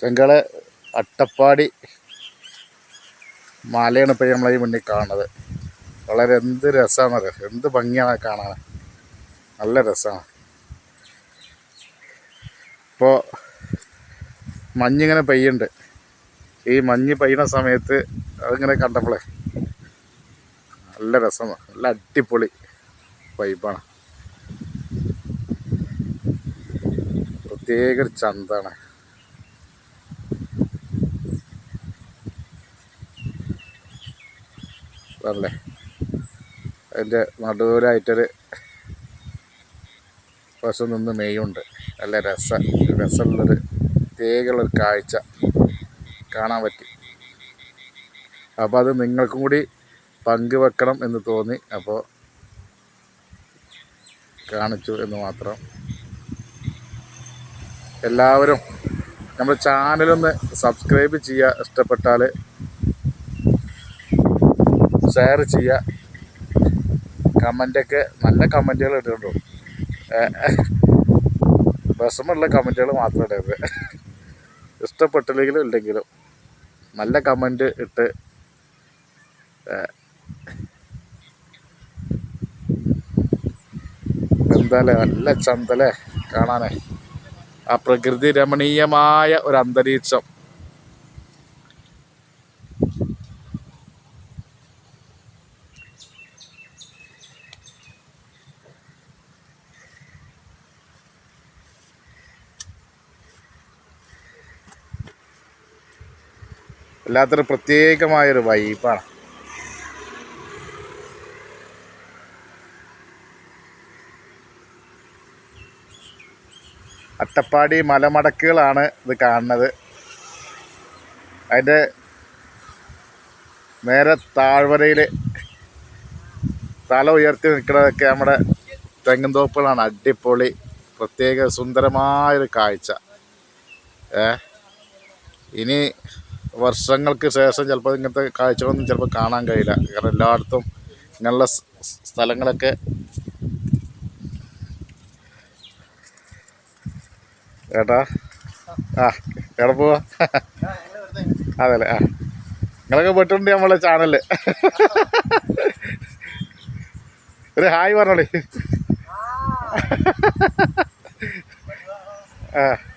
ചെങ്കൾ അട്ടപ്പാടി മലയാണ് ഇപ്പോൾ നമ്മളെ ഈ മുന്നിൽ കാണുന്നത്. വളരെ എന്ത് രസമാണ് എന്ത് ഭംഗിയാണ് കാണാൻ. നല്ല രസമാണ്. ഇപ്പോൾ മഞ്ഞിങ്ങനെ പെയ്യുന്നുണ്ട്. ഈ മഞ്ഞ് പെയ്യുന്ന സമയത്ത് അതിങ്ങനെ കണ്ടപ്പോളേ നല്ല രസമാണ്. നല്ല അടിപൊളി വൈബാണ്. പ്രത്യേക ഒരു അതല്ലേ അതിന്റെ നടുവിലായിട്ടൊരു പശു നിന്ന് മെയ്യുണ്ട് നല്ല രസ രസമുള്ളൊരു പ്രത്യേകമുള്ളൊരു കാഴ്ച കാണാൻ പറ്റി. അപ്പോൾ അത് നിങ്ങൾക്കും കൂടി പങ്കുവെക്കണം എന്ന് തോന്നി. അപ്പോൾ കാണിച്ചു എന്ന് മാത്രം. എല്ലാവരും നമ്മുടെ ചാനലൊന്ന് സബ്സ്ക്രൈബ് ചെയ്യുക. ഇഷ്ടപ്പെട്ടാൽ ഷെയർ ചെയ്യുക. കമന്റൊക്കെ നല്ല കമന്റുകൾ ഇട്ടിട്ടുണ്ടോ വിഷമമുള്ള കമന്റുകൾ മാത്രം ഇടരുത്. ഇഷ്ടപ്പെട്ടില്ലെങ്കിലും ഇല്ലെങ്കിലും നല്ല കമന്റ് ഇട്ട് എന്താല്ലേ നല്ല ചന്തലേ കാണാനേ. ആ പ്രകൃതി രമണീയമായ ഒരു അന്തരീക്ഷം. വല്ലാത്തൊരു പ്രത്യേകമായൊരു വൈബാണ് അട്ടപ്പാടി മലമടക്കുകളാണ് ഇത് കാണുന്നത്. അതിന്റെ നേരെ താഴ്വരയിൽ തല ഉയർത്തി നിൽക്കുന്നതൊക്കെ നമ്മുടെ തെങ്ങുംതോപ്പുകളാണ് അടിപൊളി പ്രത്യേക സുന്ദരമായൊരു കാഴ്ച. ഏ? ഇനി വർഷങ്ങൾക്ക് ശേഷം ചിലപ്പോൾ ഇങ്ങനത്തെ കാഴ്ചകളൊന്നും ചിലപ്പോൾ കാണാൻ കഴിയില്ല. കാരണം എല്ലായിടത്തും ഇങ്ങനെയുള്ള സ്ഥലങ്ങളൊക്കെ ഏട്ടാ? ആ എവിടെ പോവാ? അതല്ലേ ആ. നിങ്ങളൊക്കെ പെട്ടുണ്ട് നമ്മളെ ചാനൽ ഒരു ഹായ് പറഞ്ഞോളി.